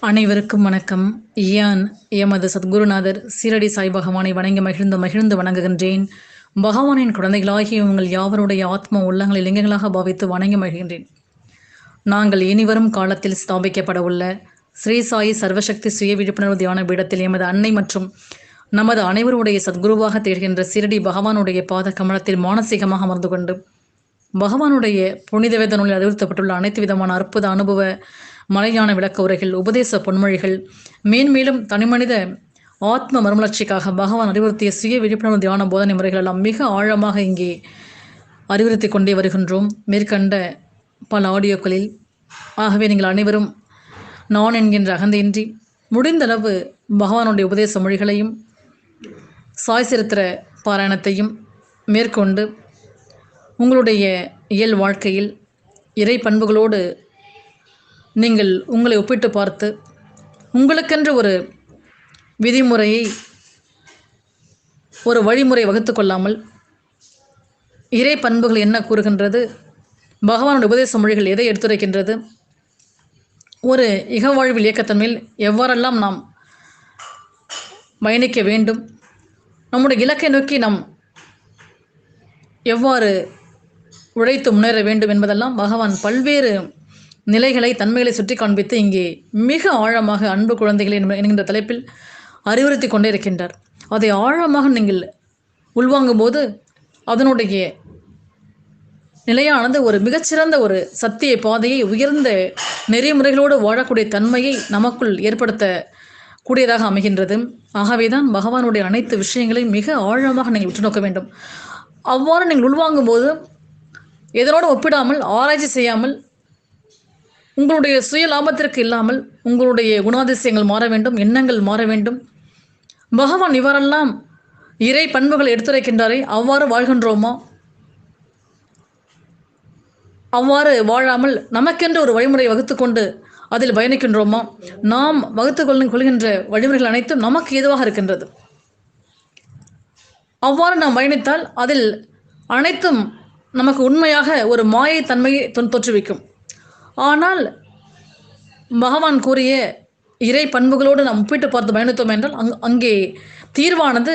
அனைவருக்கும் வணக்கம். யான் எமது சத்குருநாதர் சீரடி சாய் பகவானை வணங்கி மகிழ்ந்து மகிழ்ந்து வணங்குகின்றேன். பகவானின் குழந்தைகளாகிய உங்கள் யாவருடைய ஆத்ம உள்ளங்களை லிங்கங்களாக பாவித்து வணங்கி மகிழ்கின்றேன். நாங்கள் இனிவரும் காலத்தில் ஸ்தாபிக்கப்பட உள்ள ஸ்ரீ சாயி சர்வசக்தி சுய விழிப்புணர்வு தியான பீடத்தில் எமது அன்னை மற்றும் நமது அனைவருடைய சத்குருவாக திகழ்கின்ற சிறடி பகவானுடைய பாத கமலத்தில் மானசீகமாக அமர்ந்து கொண்டு பகவானுடைய புனித வேத நூலில் அறிவுறுத்தப்பட்டுள்ள அனைத்து விதமான அற்புத அனுபவ மலையான விளக்க உரைகள் உபதேச பொன்மொழிகள் மேன்மேலும் தனிமனித ஆத்ம மறுமலர்ச்சிக்காக பகவான் அறிவுறுத்திய சுய விழிப்புணர்வு தியான போதனை முறைகள் எல்லாம் மிக ஆழமாக இங்கே அறிவுறுத்தி கொண்டே வருகின்றோம். மேற்கண்ட பல ஆடியோக்களில். ஆகவே நீங்கள் அனைவரும் நான் என்கின்ற அகந்தையின்றி முடிந்தளவு பகவானுடைய உபதேச மொழிகளையும் சாய் சரித்திர பாராயணத்தையும் மேற்கொண்டு உங்களுடைய இயல் வாழ்க்கையில் இறை பண்புகளோடு நீங்கள் உங்களை ஒப்பிட்டு பார்த்து உங்களுக்கென்று ஒரு விதிமுறையை ஒரு வழிமுறை வகுத்து கொள்ளாமல் இறை பண்புகள் என்ன கூறுகின்றது பகவானுடைய உபதேச மொழிகள் எதை எடுத்துரைக்கின்றது ஒரு இகவாழ்வில் இயக்கத்தன்மையில் எவ்வாறெல்லாம் நாம் பயணிக்க வேண்டும் நம்முடைய இலக்கை நோக்கி நாம் எவ்வாறு உழைத்து முன்னேற வேண்டும் என்பதெல்லாம் பகவான் பல்வேறு நிலைகளை தன்மைகளை சுற்றி காண்பித்து இங்கே மிக ஆழமாக அன்பு குழந்தைகள் என்கின்ற தலைப்பில் அறிவுறுத்தி கொண்டே இருக்கின்றார். அதை ஆழமாக நீங்கள் உள்வாங்கும் போது அதனுடைய நிலையானது ஒரு மிகச்சிறந்த ஒரு சத்திய பாதையை உயர்ந்த நெறிமுறைகளோடு வாழக்கூடிய தன்மையை நமக்குள் ஏற்படுத்த கூடியதாக அமைகின்றது. ஆகவேதான் பகவானுடைய அனைத்து விஷயங்களையும் மிக ஆழமாக நீங்கள் உற்று நோக்க வேண்டும். அவ்வாறு நீங்கள் உள்வாங்கும் போது எதனோடு ஒப்பிடாமல் ஆராய்ச்சி செய்யாமல் உங்களுடைய சுய லாபத்திற்கு இல்லாமல் உங்களுடைய குணாதிசயங்கள் மாற வேண்டும் எண்ணங்கள் மாற வேண்டும். பகவான் இவரெல்லாம் இறை பண்புகளை எடுத்துரைக்கின்றாரே அவ்வாறு வாழ்கின்றோமா? அவ்வாறு வாழாமல் நமக்கென்று ஒரு வழிமுறை வகுத்து கொண்டு அதில் பயணிக்கின்றோமா? நாம் வகுத்து கொள்கின்ற வழிமுறைகள் அனைத்தும் நமக்கு ஏதுவாக இருக்கின்றது. அவ்வாறு நாம் பயணித்தால் அதில் அனைத்தும் நமக்கு உண்மையாக ஒரு மாயை தன்மையை தோற்றுவிக்கும் ஆனால் பகவான் கூறிய இறை பண்புகளோடு நாம் ஒப்பிட்டு பார்த்து பயணித்தோம் என்றால் அங் அங்கே தீர்வானது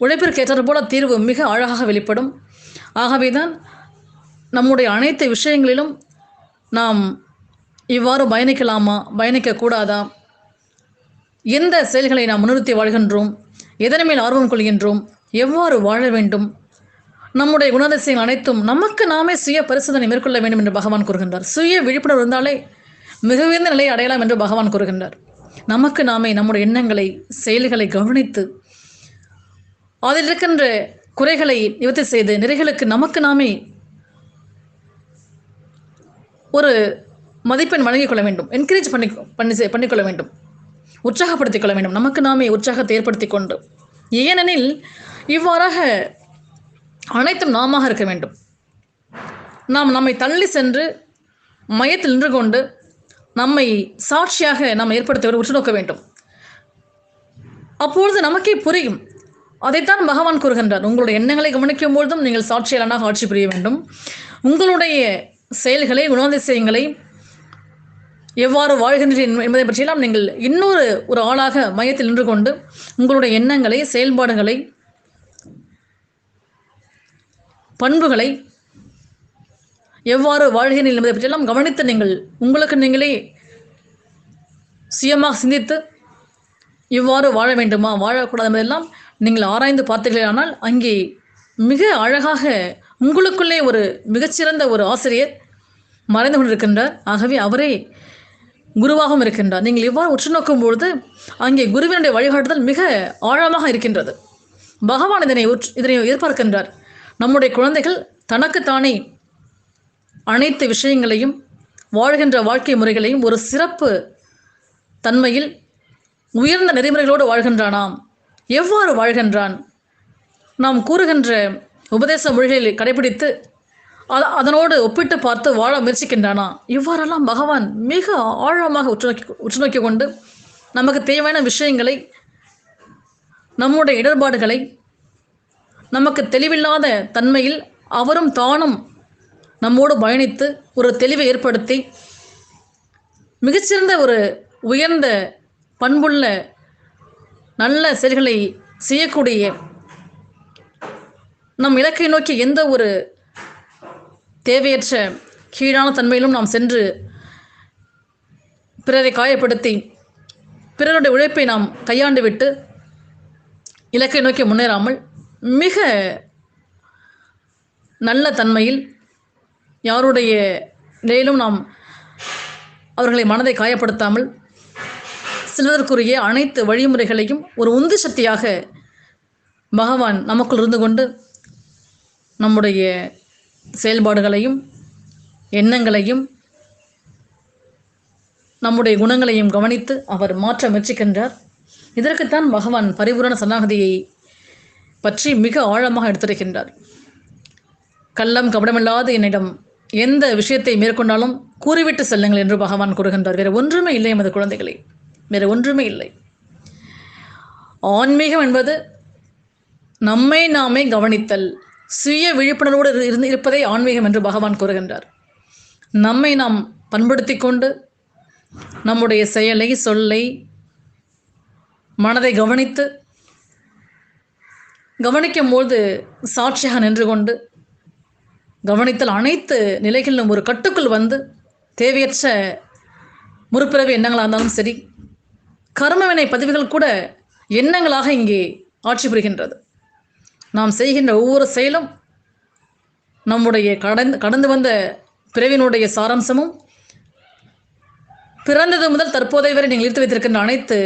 உழைப்பிற்கு ஏற்றது போல தீர்வு மிக அழகாக வெளிப்படும். ஆகவேதான் நம்முடைய அனைத்து விஷயங்களிலும் நாம் இவ்வாறு பயணிக்கலாமா? பயணிக்கக்கூடாதா? எந்த செயல்களை நாம் முன்னிறுத்தி வாழ்கின்றோம்? எதன் மேல் ஆர்வம் கொள்கின்றோம்? எவ்வாறு வாழ வேண்டும்? நம்முடைய குணாதிசயங்கள் அனைத்தும் நமக்கு நாமே சுய பரிசோதனை மேற்கொள்ள வேண்டும் என்று பகவான் கூறுகின்றார். சுய விழிப்புணர்வு இருந்தாலே மிக உயர்ந்த நிலையை அடையலாம் என்று பகவான் கூறுகின்றார். நமக்கு நாமே நம்முடைய எண்ணங்களை செயல்களை கவனித்து அதில் இருக்கின்ற குறைகளை நிவர்த்தி செய்து நிறைகளுக்கு நமக்கு நாமே ஒரு மதிப்பெண் வழங்கிக் கொள்ள வேண்டும். என்கரேஜ் பண்ணி பண்ணி பண்ணிக்கொள்ள வேண்டும். உற்சாகப்படுத்திக் கொள்ள வேண்டும். நமக்கு நாமே உற்சாகத்தை ஏற்படுத்தி கொண்டு. ஏனெனில் இவ்வாறாக அனைத்தும் நாம இருக்க வேண்டும். நாம் நம்மை தள்ளி சென்று மையத்தில் நின்று கொண்டு நம்மை சாட்சியாக நாம் ஏற்படுத்த உற்று நோக்க வேண்டும். அப்பொழுது நமக்கே புரியும். அதைத்தான் பகவான் கூறுகின்றார். உங்களுடைய எண்ணங்களை கவனிக்கும் பொழுதும் நீங்கள் சாட்சியாளனாக ஆட்சி புரிய வேண்டும். உங்களுடைய செயல்களை குணாதிசயங்களை எவ்வாறு வாழ்கின்றீர்கள் என்பதை பற்றியெல்லாம் நீங்கள் இன்னொரு ஒரு ஆளாக மையத்தில் நின்று கொண்டு உங்களுடைய எண்ணங்களை செயல்பாடுகளை பண்புகளை எவ்வாறு வாழ்கிறீர்கள் என்பதை பற்றியெல்லாம் கவனித்து நீங்கள் உங்களுக்கு நீங்களே சுயமாக சிந்தித்து இவ்வாறு வாழ வேண்டுமா வாழக்கூடாது என்பதெல்லாம் நீங்கள் ஆராய்ந்து பார்த்தீர்களானால் அங்கே மிக அழகாக உங்களுக்குள்ளே ஒரு மிகச்சிறந்த ஒரு ஆசிரியர் மறைந்து கொண்டிருக்கின்றார். ஆகவே அவரே குருவாகவும் இருக்கின்றார். நீங்கள் இவ்வாறு உற்று நோக்கும் பொழுது அங்கே குருவினுடைய வழிகாட்டுதல் மிக ஆழமாக இருக்கின்றது. பகவான் இதனை உற்று இதனை எதிர்பார்க்கின்றார். நம்முடைய குழந்தைகள் தனக்குத்தானே அனைத்து விஷயங்களையும் வாழ்கின்ற வாழ்க்கை முறைகளையும் ஒரு சிறப்பு தன்மையில் உயர்ந்த நெறிமுறைகளோடு வாழ்கின்றானாம். எவ்வாறு வாழ்கின்றான்? நாம் கூறுகின்ற உபதேச மொழிகளை கடைபிடித்து அதனோடு ஒப்பிட்டு பார்த்து வாழ முயற்சிக்கின்றானா? இவ்வாறெல்லாம் பகவான் மிக ஆழமாக உற்றுநோக்கி உற்றுநோக்கி கொண்டு நமக்கு தேவையான விஷயங்களை நம்முடைய இடர்பாடுகளை நமக்கு தெளிவில்லாத தன்மையில் அவரும் தானும் நம்மோடு பயணித்து ஒரு தெளிவை ஏற்படுத்தி மிகச்சிறந்த ஒரு உயர்ந்த பண்புள்ள நல்ல செயல்களை செய்யக்கூடிய நம் இலக்கை நோக்கி எந்த ஒரு தேவையற்ற கீழான தன்மையிலும் நாம் சென்று பிறரை காயப்படுத்தி பிறருடைய உழைப்பை நாம் கையாண்டு விட்டு இலக்கை நோக்கி முன்னேறாமல் மிக நல்ல தன்மையில் யாருடைய நிலையிலும் நாம் அவர்களை மனதை காயப்படுத்தாமல் சிலதற்குரிய அனைத்து வழிமுறைகளையும் ஒரு உந்து சக்தியாக பகவான் நமக்குள் இருந்து கொண்டு நம்முடைய செயல்பாடுகளையும் எண்ணங்களையும் நம்முடைய குணங்களையும் கவனித்து அவர் மாற்ற முயற்சிக்கின்றார். இதற்குத்தான் பகவான் பரிபூரண சன்னாகதியை பற்றி மிக ஆழமாக எடுத்திருக்கின்றார். கள்ளம் கபடமில்லாத என்னிடம் எந்த விஷயத்தை மேற்கொண்டாலும் கூறிவிட்டு செல்லுங்கள் என்று பகவான் கூறுகின்றார். வேறு ஒன்றுமே இல்லை எமது குழந்தைகளே. வேறு ஒன்றுமே இல்லை. ஆன்மீகம் என்பது நம்மை நாமே கவனித்தல் சுய விழிப்புணர்வோடு இரு- இருந்து இருப்பதே ஆன்மீகம் என்று பகவான் கூறுகின்றார். நம்மை நாம் பண்படுத்தி கொண்டு நம்முடைய செயலை சொல்லை மனதை கவனித்து கவனிக்கும் போது சாட்சியாக நின்று கொண்டு கவனித்தல் அனைத்து நிலைகளிலும் ஒரு கட்டுக்குள் வந்து தேவையற்ற முறுப்பிறவி எண்ணங்களாக இருந்தாலும் சரி கர்மவினை பதிவுகள் கூட எண்ணங்களாக இங்கே ஆட்சி புரிகின்றது. நாம் செய்கின்ற ஒவ்வொரு செயலும் நம்முடைய கடந்து கடந்து வந்த பிறவினுடைய சாராம்சமும் பிறந்தது முதல் தற்போதைய வரை நீங்கள் ஈர்த்து வைத்திருக்கின்ற அனைத்து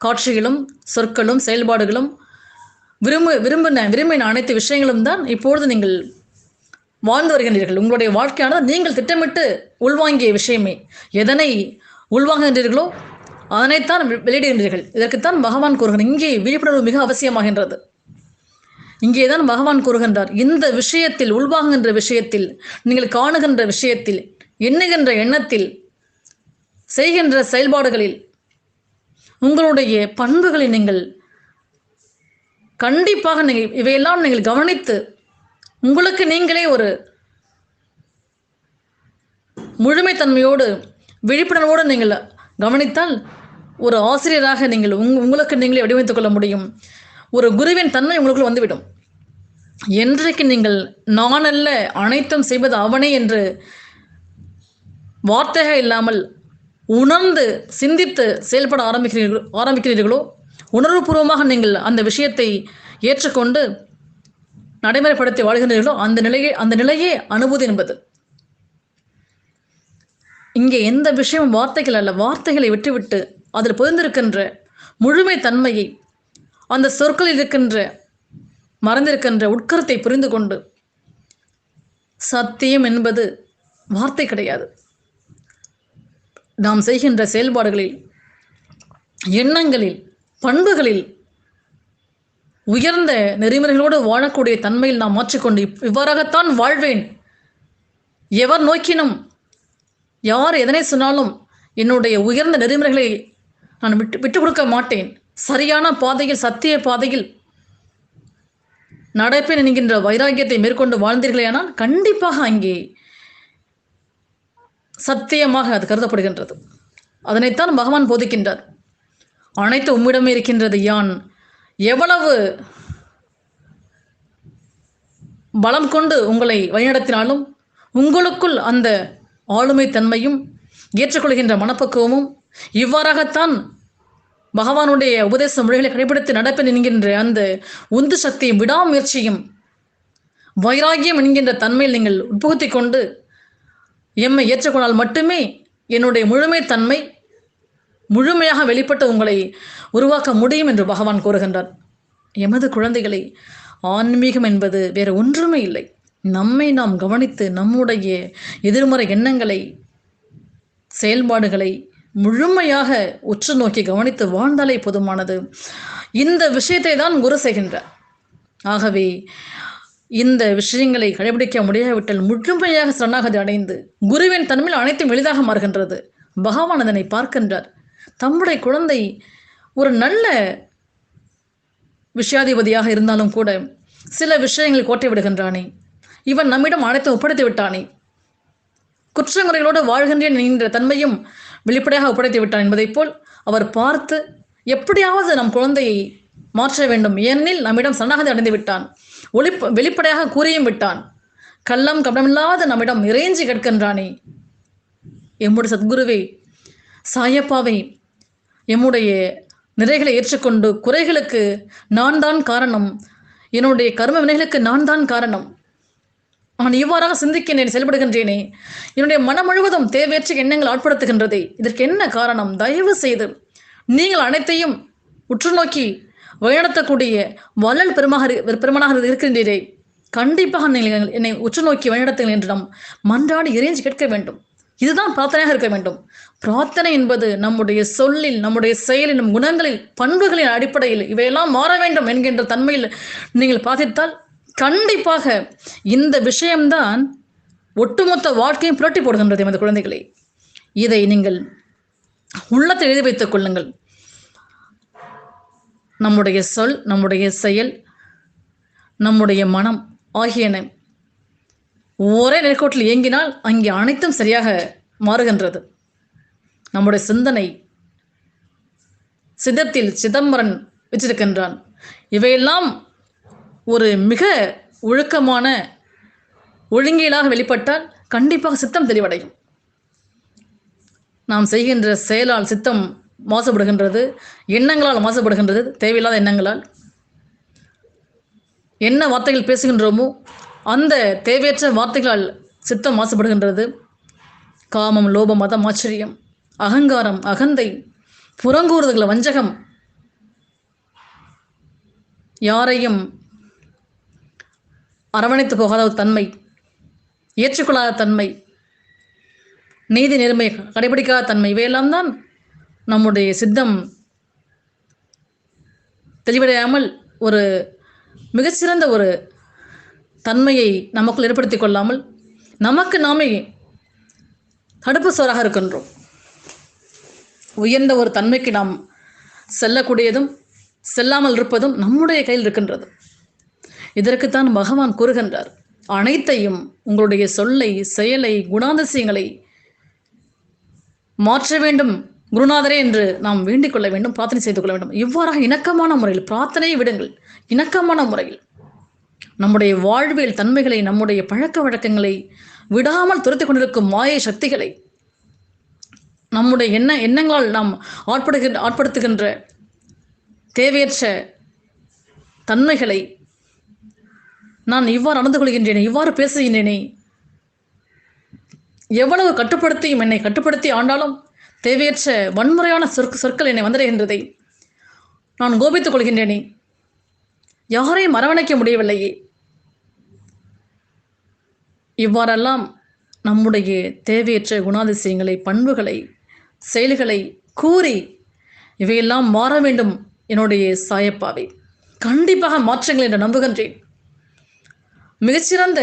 காட்சிகளும் சொற்களும் செயல்பாடுகளும் விரும்பு விரும்பின விரும்பின அனைத்து விஷயங்களும் தான் இப்பொழுது நீங்கள் வாழ்ந்து வருகின்றீர்கள். உங்களுடைய வாழ்க்கையானது நீங்கள் திட்டமிட்டு உள்வாங்கிய விஷயமே. எதனை உள்வாங்குகின்றீர்களோ அதனைத்தான் வெளியிடுகின்றீர்கள். இதற்குத்தான் பகவான் கூறுகிறார். இங்கே விழிப்புணர்வு மிக அவசியமாகின்றது. இங்கேதான் பகவான் கூறுகின்றார் இந்த விஷயத்தில் உள்வாங்குகின்ற விஷயத்தில் நீங்கள் காணுகின்ற விஷயத்தில் எண்ணுகின்ற எண்ணத்தில் செய்கின்ற செயல்பாடுகளில் உங்களுடைய பண்புகளை நீங்கள் கண்டிப்பாக நீங்கள் இவையெல்லாம் நீங்கள் கவனித்து உங்களுக்கு நீங்களே ஒரு முழுமைத்தன்மையோடு விழிப்புணர்வோடு நீங்கள் கவனித்தால் ஒரு ஆசிரியராக நீங்கள் உங் உங்களுக்கு நீங்களே வடிவமைத்துக் கொள்ள முடியும். ஒரு குருவின் தன்மை உங்களுக்குள் வந்துவிடும். என்றைக்கு நீங்கள் நான் அல்ல அனைத்தும் செய்வது அவனே என்று வார்த்தைகள் இல்லாமல் உணர்ந்து சிந்தித்து செயல்பட ஆரம்பிக்கிறீர்கள் ஆரம்பிக்கிறீர்களோ உணர்வுபூர்வமாக நீங்கள் அந்த விஷயத்தை ஏற்றுக்கொண்டு நடைமுறைப்படுத்தி வாழ்கின்றீர்களோ அந்த நிலையே அந்த நிலையே அனுபூதி என்பது. இங்கே எந்த விஷயமும் வார்த்தைகள் அல்ல. வார்த்தைகளை விட்டுவிட்டு அதில் புரிந்திருக்கின்ற முழுமை தன்மையை அந்த சொற்களில் இருக்கின்ற மறந்திருக்கின்ற உட்கருத்தை புரிந்து கொண்டு சத்தியம் என்பது வார்த்தை கிடையாது. நாம் செய்கின்ற செயல்பாடுகளில் எண்ணங்களில் பண்புகளில் உயர்ந்த நெறிமுறைகளோடு வாழக்கூடிய தன்மையில் நாம் மாற்றிக்கொண்டு இவ்வாறாகத்தான் வாழ்வேன். எவர் நோக்கினும் யார் எதனை சொன்னாலும் என்னுடைய உயர்ந்த நெறிமுறைகளை நான் விட்டு விட்டு கொடுக்க மாட்டேன். சரியான பாதையில் சத்திய பாதையில் நடப்பேன் என்கின்ற வைராக்கியத்தை மேற்கொண்டு வாழ்ந்தீர்களேயானால் கண்டிப்பாக அங்கே சத்தியமாக அது கருதப்படுகின்றது. அதனைத்தான் பகவான் போதிக்கின்றார். அனைத்து உம்மிடமே இருக்கின்றது யான். எவ்வளவு பலம் கொண்டு உங்களை வழிநடத்தினாலும் உங்களுக்குள் அந்த ஆளுமை தன்மையும் ஏற்றுக்கொள்கின்ற மனப்பக்குவமும் இவ்வாறாகத்தான் பகவானுடைய உபதேச மொழிகளை கடைபிடித்து நடப்பேன் என்கின்ற அந்த உந்து சக்தியும் விடாமுயற்சியும் வைராகியம் என்கின்ற தன்மையில் நீங்கள் உட்புகுத்தி கொண்டு எம்மை ஏற்றுக்கொண்டால் மட்டுமே என்னுடைய முழுமை தன்மை முழுமையாக வெளிப்பட்டு உங்களை உருவாக்க முடியும் என்று பகவான் கூறுகின்றார். எமது குழந்தைகளை ஆன்மீகம் என்பது வேறு ஒன்றுமே இல்லை. நம்மை நாம் கவனித்து நம்முடைய எதிர்மறை எண்ணங்களை செயல்பாடுகளை முழுமையாக உற்று நோக்கி கவனித்து வாழ்ந்தாலே போதுமானது. இந்த விஷயத்தை தான் குரு செய்கின்றார். ஆகவே இந்த விஷயங்களை கடைபிடிக்க முடியாவிட்டால் முழுமையாக சரணாகதி அடைந்து குருவின் தன்மையில் அனைத்தும் எளிதாக மாறுகின்றது. பகவான் அதனை பார்க்கின்றார். தம்முடைய குழந்தை ஒரு நல்ல விஷயாதிபதியாக இருந்தாலும் கூட சில விஷயங்களை கோட்டை விடுகின்றானே. இவன் நம்மிடம் அனைத்தும் ஒப்படைத்து விட்டானே. குற்றங்குறைகளோடு வாழ்கின்றேன் என்கின்ற தன்மையும் வெளிப்படையாக ஒப்படைத்து விட்டார் என்பதைப் போல் அவர் பார்த்து எப்படியாவது நம் குழந்தையை மாற்ற வேண்டும். ஏனெனில் நம்மிடம் சரணாகதி அடைந்து விட்டான். ஒளி வெளிப்படையாக கூறியும் விட்டான். கள்ளம் கபடமில்லாத நம்மிடம் இறைஞ்சி கேட்கின்றானே எம்முடைய சத்குருவே சாயப்பாவை எம்முடைய நிறைகளை ஏற்றுக்கொண்டு குறைகளுக்கு நான் தான் காரணம். என்னுடைய கர்ம வினைகளுக்கு நான் தான் காரணம். நான் இவ்வாறாக சிந்திக்கின்றேன் செயல்படுகின்றேனே. என்னுடைய மனம் முழுவதும் தேவையற்ற எண்ணங்கள் ஆட்படுத்துகின்றதே. இதற்கு என்ன காரணம்? தயவு செய்து நீங்கள் அனைத்தையும் உற்று நோக்கி வழிநடத்தக்கூடிய வள்ளல் பெருமாக பெருமனாக இருக்கின்றீரே. கண்டிப்பாக நீங்கள் என்னை உற்று நோக்கி வழிநடத்துங்கள் என்று நாம் மன்றாடி இறைஞ்சி கேட்க வேண்டும். இதுதான் பிரார்த்தனையாக இருக்க வேண்டும். பிரார்த்தனை என்பது நம்முடைய சொல்லில் நம்முடைய செயலில் நம் குணங்களில் பண்புகளின் அடிப்படையில் இவையெல்லாம் மாற வேண்டும் என்கின்ற தன்மையில் நீங்கள் பார்த்தித்தால் கண்டிப்பாக இந்த விஷயம்தான் ஒட்டுமொத்த வாழ்க்கையும் புரட்டி போடுகின்றது எமது குழந்தைகளை. இதை நீங்கள் உள்ளத்தில் எழுதி வைத்துக் கொள்ளுங்கள். நம்முடைய சொல் நம்முடைய செயல் நம்முடைய மனம் ஆகியன ஒரே நேர்கோட்டில் இயங்கினால் அங்கே அனைத்தும் சரியாக மாறுகின்றது. நம்முடைய சிந்தனை சிதத்தில் சிதம்பரன் வச்சிருக்கின்றான். இவையெல்லாம் ஒரு மிக ஒழுக்கமான ஒழுங்கீலாக வெளிப்பட்டால் கண்டிப்பாக சித்தம் தெளிவடையும். நாம் செய்கின்ற செயலால் சித்தம் மாசுபடுகின்றது எண்ணங்களால் மாசுபடுகின்றது தேவையில்லாத எண்ணங்களால். என்ன வார்த்தைகள் பேசுகின்றோமோ அந்த தேவையற்ற வார்த்தைகளால் சித்தம் மாசுபடுகின்றது. காமம் லோபம் மதம் ஆச்சரியம் அகங்காரம் அகந்தை புறங்கூறுதல் வஞ்சகம். யாரையும் அரவணைத்து போகாத ஒரு தன்மை ஏற்றுக்கொள்ளாத தன்மை நீதி நேர்மை கடைபிடிக்காத தன்மை இவையெல்லாம் தான் நம்முடைய சித்தம் தெளிவடையாமல் ஒரு மிகச்சிறந்த ஒரு தன்மையை நமக்குள் ஏற்படுத்திக் கொள்ளாமல் நமக்கு நாமே தடுப்பு சோறாக இருக்கின்றோம். உயர்ந்த ஒரு தன்மைக்கு நாம் செல்லக்கூடியதும் செல்லாமல் இருப்பதும் நம்முடைய கையில் இருக்கின்றது. இதற்குத்தான் பகவான் கூறுகின்றார். அனைத்தையும் உங்களுடைய சொல்லை செயலை குணாதிசயங்களை மாற்ற வேண்டும். குருநாதரே என்று நாம் வேண்டிக் கொள்ள வேண்டும் பிரார்த்தனை செய்து கொள்ள வேண்டும். இவ்வாறாக இணக்கமான முறையில் பிரார்த்தனையை விடுங்கள். இணக்கமான முறையில். நம்முடைய வாழ்வியல் தன்மைகளை நம்முடைய பழக்க வழக்கங்களை விடாமல் துரத்தி கொண்டிருக்கும் மாய சக்திகளை நம்முடைய எண்ண எண்ணங்களால் நாம் ஆட்படுகின்ற ஆட்படுத்துகின்ற தேவையற்ற தன்மைகளை நான் இவ்வாறு நடந்து கொள்கின்றேனே இவ்வாறு பேசுகின்றேனே. எவ்வளவு கட்டுப்படுத்தியும் என்னை கட்டுப்படுத்தி ஆண்டாலும் தேவையற்ற வன்முறையான சொற்க சொற்கள் என்னை வந்தடைகின்றதை. நான் கோபித்துக் கொள்கின்றேனே. யாரையும் அரவணைக்க முடியவில்லையே. இவ்வாறெல்லாம் நம்முடைய தேவையற்ற குணாதிசயங்களை பண்புகளை செயல்களை கூறி இவையெல்லாம் மாற வேண்டும் என்னுடைய சாயப்பாவை. கண்டிப்பாக மாற்றங்கள் என்று நம்புகின்றேன். மிகச்சிறந்த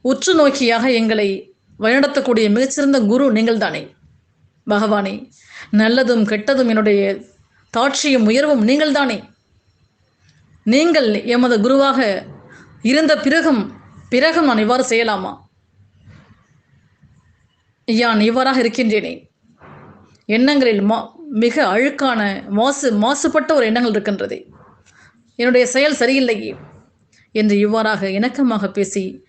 உற்று நோக்கியாக எங்களை வழிநடத்தக்கூடிய மிகச்சிறந்த குரு நீங்கள்தானே. பகவானே நல்லதும் கெட்டதும் என்னுடைய தாட்சியும் உயர்வும் நீங்கள்தானே. நீங்கள் எமது குருவாக இருந்த பிறகும் பிறகும் நான் இவ்வாறு செய்யலாமா? யான் இவ்வாறாக இருக்கின்றேனே. எண்ணங்களில் மா மிக அழுக்கான மாசு மாசுபட்ட ஒரு எண்ணங்கள் இருக்கின்றது. என்னுடைய செயல் சரியில்லையே. என்று இவ்வாறாக இணக்கமாக பேசி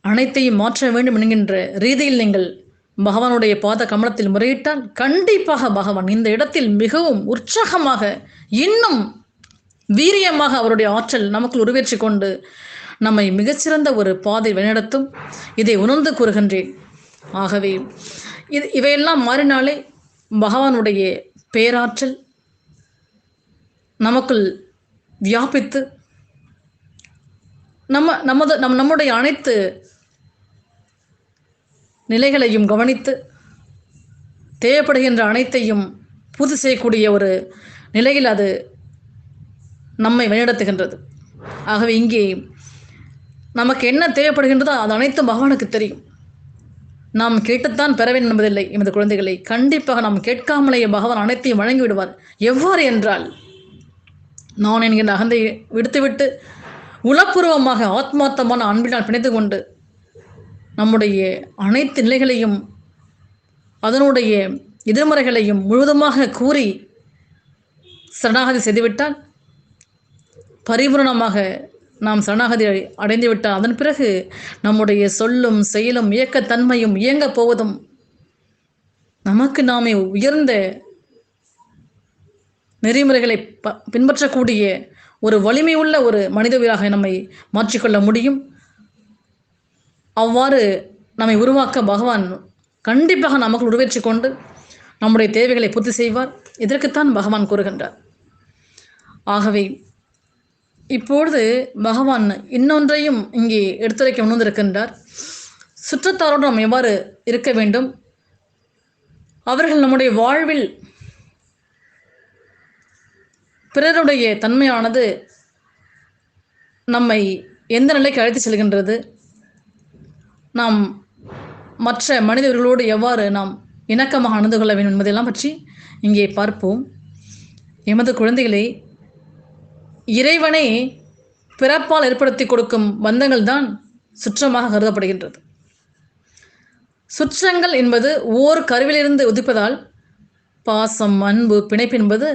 அனைத்தையும் மாற்ற வேண்டும் என்கின்ற ரீதியில் நீங்கள் பகவானுடைய பாத கமலத்தில் முறையிட்டால் கண்டிப்பாக பகவான் இந்த இடத்தில் மிகவும் உற்சாகமாக இன்னும் வீரியமாக அவருடைய ஆற்றல் நமக்குள் உருவேற்றி கொண்டு நம்மை மிகச்சிறந்த ஒரு பாதை வழிநடத்தும். இதை உணர்ந்து கூறுகின்றேன். ஆகவே இது இவையெல்லாம் மாறினாலே பகவானுடைய பேராற்றல் நமக்குள் வியாபித்து நம்ம நமது நம் நம்முடைய அனைத்து நிலைகளையும் கவனித்து தேவைப்படுகின்ற அனைத்தையும் பூர்த்தி செய்யக்கூடிய ஒரு நிலையில் அது நம்மை வழிநடத்துகின்றது. ஆகவே இங்கே நமக்கு என்ன தேவைப்படுகின்றதோ அது அனைத்தும் பகவானுக்கு தெரியும். நாம் கேட்டுத்தான் பெற வேண்டும் என்பதில்லை எமது குழந்தைகளை. கண்டிப்பாக நாம் கேட்காமலேயே பகவான் அனைத்தையும் வழங்கி விடுவார் எவ்வாறு என்றால் நான் என்கின்ற அகந்தை விடுத்துவிட்டு உளப்பூர்வமாக ஆத்மார்த்தமான அன்பினால் பிணைத்து கொண்டு நம்முடைய அனைத்து நிலைகளையும் அதனுடைய எதிர்மறைகளையும் முழுவதுமாக கூறி சரணாகதி செய்துவிட்டால் பரிபூரணமாக நாம் சரணாகதி அடைந்துவிட்டால் அதன் பிறகு நம்முடைய சொல்லும் செயலும் இயக்கத்தன்மையும் இயங்கப் போவதும் நமக்கு நாமே உயர்ந்த நெறிமுறைகளை ப பின்பற்றக்கூடிய ஒரு வலிமை உள்ள ஒரு மனித உயிராக நம்மை மாற்றிக்கொள்ள முடியும். அவ்வாறு நம்மை உருவாக்க பகவான் கண்டிப்பாக நமக்கு உருவேற்றி கொண்டு நம்முடைய தேவைகளை பூர்த்தி செய்வார். இதற்குத்தான் பகவான் கூறுகின்றார். ஆகவே இப்பொழுது பகவான் இன்னொன்றையும் இங்கே எடுத்துரைக்க முன்வந்திருக்கின்றார். சுற்றத்தாரோடு நாம் எவ்வாறு இருக்க வேண்டும்? அவர்கள் நம்முடைய வாழ்வில் பிறருடைய தன்மையானது நம்மை எந்த நிலைக்கு அழைத்து செல்கின்றது? நாம் மற்ற மனிதர்களோடு எவ்வாறு நாம் இணக்கமாக அணுந்து கொள்ள வேண்டும் என்பதெல்லாம் பற்றி இங்கே பார்ப்போம். எமது குழந்தைகளை இறைவனை பிறப்பால் ஏற்படுத்தி கொடுக்கும் பந்தங்கள் தான் சுற்றமாக கருதப்படுகின்றது. சுற்றங்கள் என்பது ஓர் கருவிலிருந்து உதிப்பதால் பாசம் அன்பு பிணைப்பு என்பது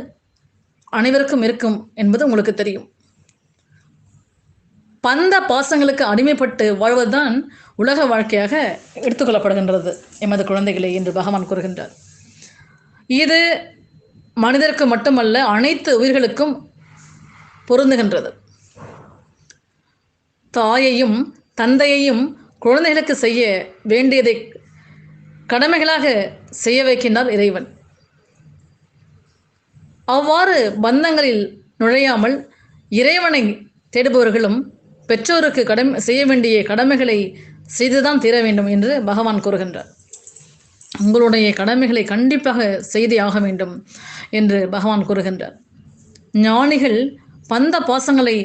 அனைவருக்கும் இருக்கும் என்பது உங்களுக்கு தெரியும். பந்த பாசங்களுக்கு அடிமைப்பட்டு வாழ்வதுதான் உலக வாழ்க்கையாக எடுத்துக்கொள்ளப்படுகின்றது எமது குழந்தைகளை என்று பகவான் கூறுகின்றார். இது மனிதருக்கு மட்டுமல்ல அனைத்து உயிர்களுக்கும் பொருந்துகின்றது. தாயையும் தந்தையையும் குழந்தைகளுக்கு செய்ய வேண்டியதை கடமைகளாக செய்ய வைக்கின்றார் இறைவன். அவ்வாறு பந்தங்களில் நுழையாமல் இறைவனை தேடுபவர்களும் பெற்றோருக்கு கடமை செய்ய வேண்டிய கடமைகளை செய்துதான் தீர வேண்டும் என்று பகவான் கூறுகின்றார். உங்களுடைய கடமைகளை கண்டிப்பாக செய்தே ஆக வேண்டும் என்று பகவான் கூறுகின்றார். ஞானிகள் பந்த பாசங்களை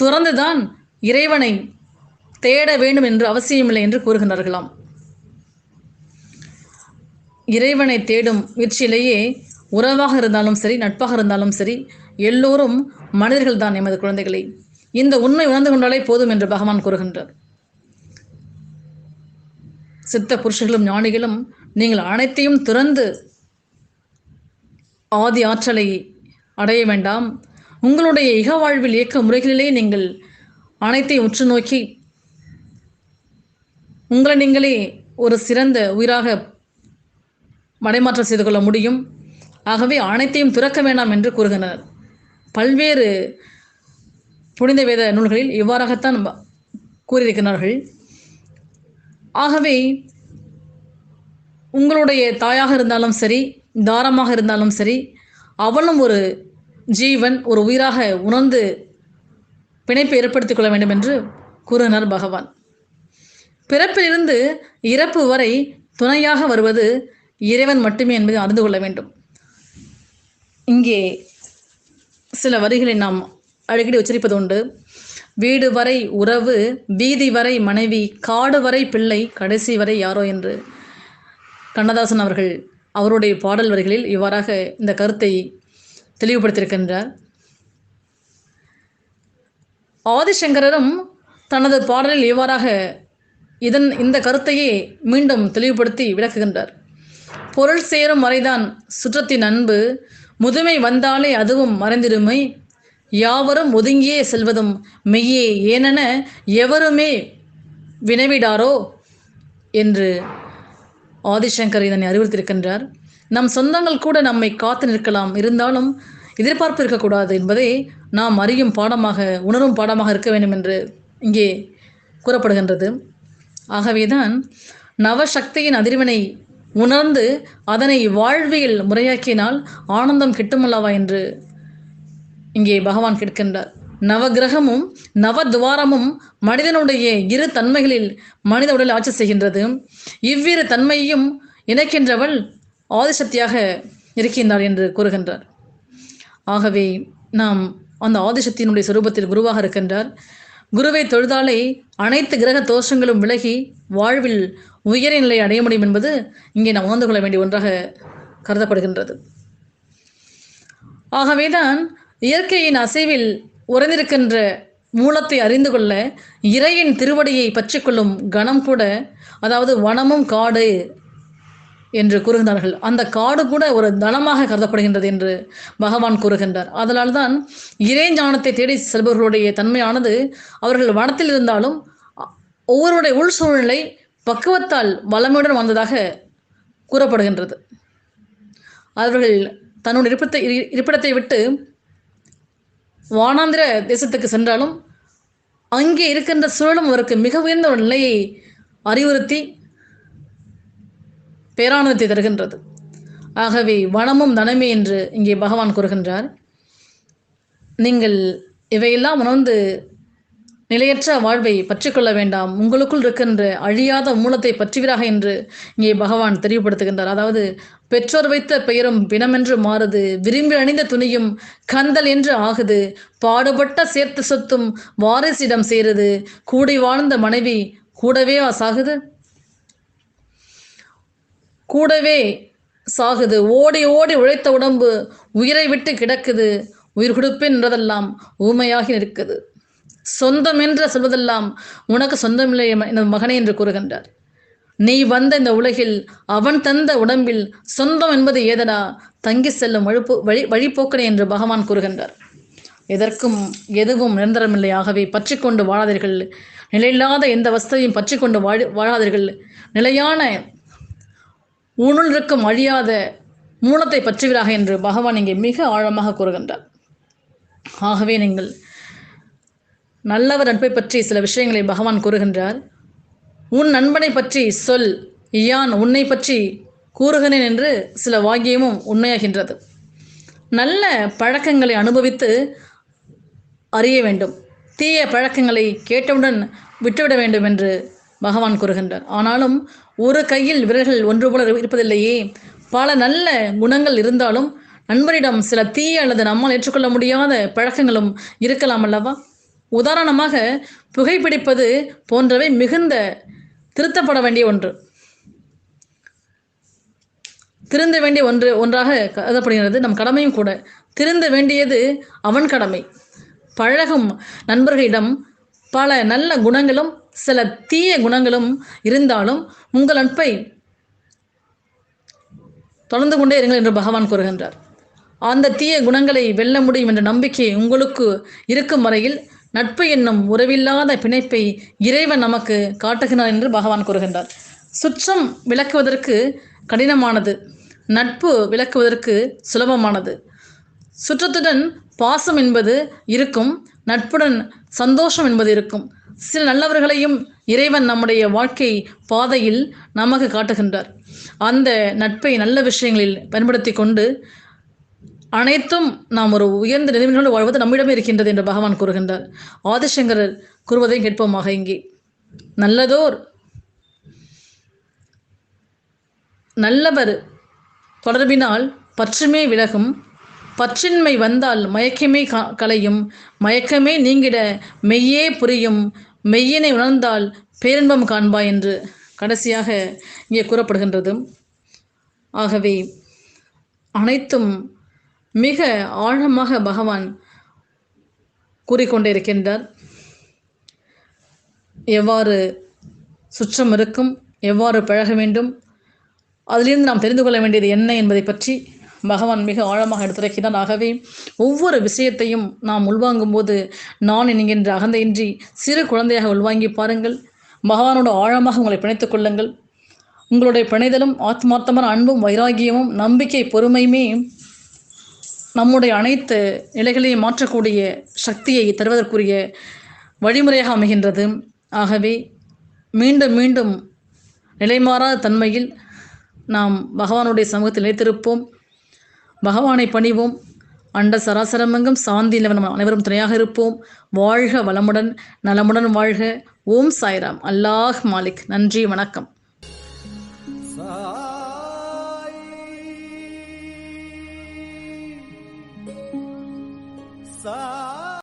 துறந்துதான் இறைவனை தேட வேண்டும் என்று அவசியமில்லை என்று கூறுகின்றார்களாம். இறைவனை தேடும் முயற்சியிலேயே உறவாக இருந்தாலும் சரி நட்பாக இருந்தாலும் சரி எல்லோரும் மனிதர்கள் தான் எமது குழந்தைகளை. இந்த உண்மை உணர்ந்து கொண்டாலே போதும் என்று பகவான் கூறுகின்றார். சித்த புருஷர்களும் ஞானிகளும் நீங்கள் அனைத்தையும் துறந்து ஆதி ஆற்றலை அடைய வேண்டாம். உங்களுடைய இக வாழ்வில் இயக்க முறைகளிலே நீங்கள் அனைத்தையும் உற்று நோக்கி உங்களை நீங்களே ஒரு சிறந்த உயிராக மடைமாற்றம் செய்து கொள்ள முடியும். ஆகவே அனைத்தையும் துறக்க வேண்டாம் என்று கூறுகின்றனர். பல்வேறு புனித வேத நூல்களில் இவ்வாறாகத்தான் கூறியிருக்கிறார்கள் ஆகவே உங்களுடைய தாயாக இருந்தாலும் சரி தாரமாக இருந்தாலும் சரி அவளும் ஒரு ஜீவன் ஒரு உயிராக உணர்ந்து பிணைப்பை ஏற்படுத்திக் கொள்ள வேண்டும் என்று கூறினார் பகவான். பிறப்பிலிருந்து இறப்பு வரை துணையாக வருவது இறைவன் மட்டுமே என்பதை அறிந்து கொள்ள வேண்டும். இங்கே சில வரிகளை நாம் அடிக்கடி உச்சரிப்பது உண்டு. வீடு வரை உறவு வீதி வரை மனைவி காடு வரை பிள்ளை கடைசி வரை யாரோ என்று. கண்ணதாசன் அவர்கள் அவருடைய பாடல் வரிகளில் இவ்வாறாக இந்த கருத்தை தெளிவுபடுத்தியிருக்கின்றார். ஆதிசங்கரரும் தனது பாடலில் இவ்வாறாக இதன் இந்த கருத்தையே மீண்டும் தெளிவுபடுத்தி விளக்குகின்றார். பொருள் சேரும் வரைதான் சுற்றத்தின் அன்பு முதுமை வந்தாலே அதுவும் மறைந்திருமை யாவரும் ஒதுங்கியே செல்வதும் மெய்யே. ஏனென எவருமே வினவிடாரோ? என்று ஆதிசங்கர் இதனை அறிவுறுத்தியிருக்கின்றார். நம் சொந்தங்கள் கூட நம்மை காத்து நிற்கலாம். இருந்தாலும் எதிர்பார்ப்பு இருக்கக்கூடாது என்பதை நாம் அறியும் பாடமாக உணரும் பாடமாக இருக்க வேண்டும் என்று இங்கே கூறப்படுகின்றது. ஆகவேதான் நவசக்தியின் அதிர்வினை உணர்ந்து அதனை வாழ்வியல் முறையாக்கினால் ஆனந்தம் கிட்டுமல்லவா என்று இங்கே பகவான் கேட்கின்றார். நவகிரகமும் நவத்வாரமும் மனிதனுடைய இரு தன்மைகளில் மனித உடல் ஆட்சி செய்கின்றது. இவ்விரு தன்மையையும் இணைக்கின்றவள் ஆதிசக்தியாக இருக்கின்றாள் என்று கூறுகின்றார். ஆகவே நாம் அந்த ஆதிசக்தியினுடைய சொரூபத்தில் குருவாக இருக்கின்றார். குருவை தொழுதாலே அனைத்து கிரக தோஷங்களும் விலகி வாழ்வில் உயரிய நிலை அடைய முடியும் என்பது இங்கே நாம் உணர்ந்து கொள்ள வேண்டிய ஒன்றாக கருதப்படுகின்றது. ஆகவேதான் இயற்கையின் அசைவில் உறைந்திருக்கின்ற மூலத்தை அறிந்து கொள்ள இறையின் திருவடியை பற்றிக்கொள்ளும் கணம் கூட அதாவது வனமும் காடு என்று கூறுகின்றார்கள். அந்த காடு கூட ஒரு தனமாக கருதப்படுகின்றது என்று பகவான் கூறுகின்றார். அதனால் தான் இறைஞானத்தை தேடி செல்பவர்களுடைய தன்மையானது அவர்கள் வனத்தில் இருந்தாலும் ஒவ்வொருடைய உள் சூழ்நிலை பக்குவத்தால் வளமையுடன் வந்ததாக கூறப்படுகின்றது. அவர்கள் தன்னுடைய இருப்பிடத்தை இரு- இருப்பிடத்தை விட்டு வானாந்திர தேசத்துக்கு சென்றாலும் அங்கே இருக்கின்ற சூழலும் அவருக்கு மிக உயர்ந்த ஒரு நிலையை அறிவுறுத்தி பேரானந்தத்தை தருகின்றது ஆகவே வனமும் தனமே என்று இங்கே பகவான் கூறுகின்றார். நீங்கள் இவையெல்லாம் உணர்ந்து நிலையற்ற வாழ்வை பற்றிக்கொள்ள வேண்டாம். உங்களுக்குள் இருக்கின்ற அழியாத மூலத்தை பற்றுவீராக என்று இங்கே பகவான் தெளிவுபடுத்துகின்றார் அதாவது பெற்றோர் வைத்த பெயரும் பிணமென்று மாறுது. விரும்பி அணிந்த துணியும் கந்தல் என்று ஆகுது. பாடுபட்ட சேர்த்து சொத்தும் வாரிசிடம் சேருது. கூடி வாழ்ந்த மனைவி கூடவே சாகுது கூடவே சாகுது. ஓடி ஓடி உழைத்த உடம்பு உயிரை விட்டு கிடக்குது. உயிர் கொடுப்பேன் என்றதெல்லாம் ஊமையாகி நிற்குது. சொந்தம் என்று சொல்வதெல்லாம் உனக்கு சொந்தமில்லை என் மகனே என்று கூறுகின்றார். நீ வந்த இந்த உலகில் அவன் தந்த உடம்பில் சொந்தம் என்பது ஏதனா தங்கி செல்லும் வழிபோ வழி வழிபோக்கனே என்று பகவான் கூறுகின்றார். எதற்கும் எதுவும் நிரந்தரமில்லை. ஆகவே பற்றி கொண்டு வாழாதீர்கள். நிலையில்லாத எந்த வஸ்தையும் பற்றி கொண்டு வாழ வாழாதீர்கள். நிலையான உன்னுள் அழியாத மூலத்தை பற்றுவீராக என்று பகவான் இங்கே மிக ஆழமாக கூறுகின்றார். ஆகவே நீங்கள் நல்லவர் நட்பை பற்றி சில விஷயங்களை பகவான் கூறுகின்றார். உன் நண்பனை பற்றி சொல் யான் உன்னை பற்றி கூறுகிறேன் என்று சில வாக்கியமும் உண்மையாகின்றது. நல்ல பழக்கங்களை அனுபவித்து அறிய வேண்டும். தீய பழக்கங்களை கேட்டவுடன் விட்டுவிட வேண்டும் என்று பகவான் கூறுகின்றார். ஆனாலும் ஒரு கையில் விரல்கள் ஒன்று போல இருப்பதில்லையே பல நல்ல குணங்கள் இருந்தாலும் நண்பரிடம் சில தீய அல்லது நம்மால் ஏற்றுக்கொள்ள முடியாத பழக்கங்களும் இருக்கலாம் அல்லவா? உதாரணமாக புகைப்பிடிப்பது போன்றவை மிகுந்த திருத்தப்பட வேண்டிய ஒன்று. திருந்த வேண்டிய ஒன்று ஒன்றாக கருதப்படுகிறது. நம் கடமையும் கூட. திருந்த வேண்டியது அவன் கடமை. பழகும் நண்பர்களிடம் பல நல்ல குணங்களும் சில தீய குணங்களும் இருந்தாலும் உங்கள் நட்பை தொடர்ந்து கொண்டே இருங்கள் என்று பகவான் கூறுகின்றார். அந்த தீய குணங்களை வெல்ல முடியும் என்ற நம்பிக்கை உங்களுக்கு இருக்கும் வரையில் நட்பு என்னும் உறவில்லாத பிணைப்பை இறைவன் நமக்கு காட்டுகிறார் என்று பகவான் கூறுகின்றார். சுற்றம் விளக்குவதற்கு கடினமானது நட்பு விளக்குவதற்கு சுலபமானது. சுற்றத்துடன் பாசம் என்பது இருக்கும் நட்புடன் சந்தோஷம் என்பது இருக்கும். சில நல்லவர்களையும் இறைவன் நம்முடைய வாழ்க்கை பாதையில் நமக்கு காட்டுகின்றார். அந்த நட்பை நல்ல விஷயங்களில் பயன்படுத்தி கொண்டு அனைத்தும் நாம் ஒரு உயர்ந்த நிலைமையோடு வாழ்வது நம்மிடமே இருக்கின்றது என்று பகவான் கூறுகின்றார். ஆதிசங்கரர் கூறுவதையும் கேட்போமாக இங்கே. நல்லதோர் நல்லவர் தொடர்பினால் பற்றுமே விலகும் பற்றின்மை வந்தால் மயக்கமே கலையும் மயக்கமே நீங்கிட மெய்யே புரியும். மெய்யினை உணர்ந்தால் பேரின்பம் காண்பாய் என்று கடைசியாக இங்கே கூறப்படுகின்றது. ஆகவே அனைத்தும் மிக ஆழமாக பகவான் கூறிக்கொண்டே இருக்கின்றார் எவ்வாறு சுற்றம் இருக்கும் எவ்வாறு பழக வேண்டும் அதிலிருந்து நாம் தெரிந்து கொள்ள வேண்டியது என்ன என்பதை பற்றி பகவான் மிக ஆழமாக எடுத்துரைக்கிறார் ஆகவே ஒவ்வொரு விஷயத்தையும் நாம் உள்வாங்கும் போது நான் என்கின்ற அகந்தையின்றி சிறு குழந்தையாக உள்வாங்கி பாருங்கள். பகவானோட ஆழமாக உங்களை பிணைத்துக் கொள்ளுங்கள். உங்களுடைய பிணைதலும் ஆத்மார்த்தமான அன்பும் வைராகியமும் நம்பிக்கை பொறுமையுமே நம்முடைய அனைத்து நிலைகளையும் மாற்றக்கூடிய சக்தியை தருவதற்குரிய வழிமுறையாக அமைகின்றது. ஆகவே மீண்டும் மீண்டும் நிலைமாறாத தன்மையில் நாம் பகவானுடைய சமூகத்தில் நிலைத்திருப்போம். பகவானை பணிவோம். அண்ட சராசரமெங்கும் சாந்தி நிலவரம் அனைவரும் துணையாக இருப்போம். வாழ்க வளமுடன் நலமுடன் வாழ்க. ஓம் சாய்ராம். அல்லாஹ் மாலிக். நன்றி வணக்கம்.